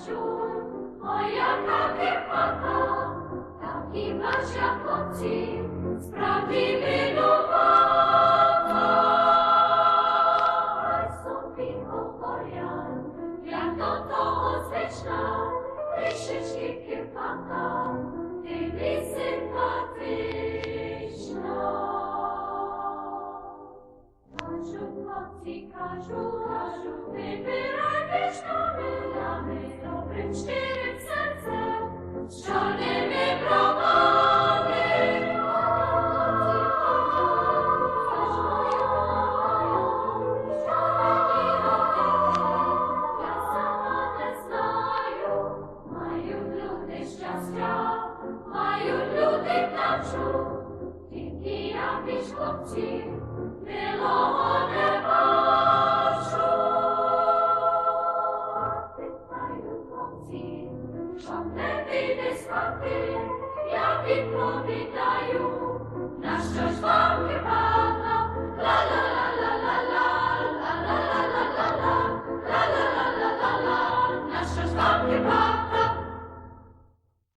бачу, моя кипота, та хіба ще хлопці, справді винувата. собі говорять, як до того звична, трішечки кипота, ти мій симпатична. Хлопці, кажу, кажу, ти мають люди навчу, тільки я між хлопців милого щоб не вийде з хати, я відповідаю, на що ж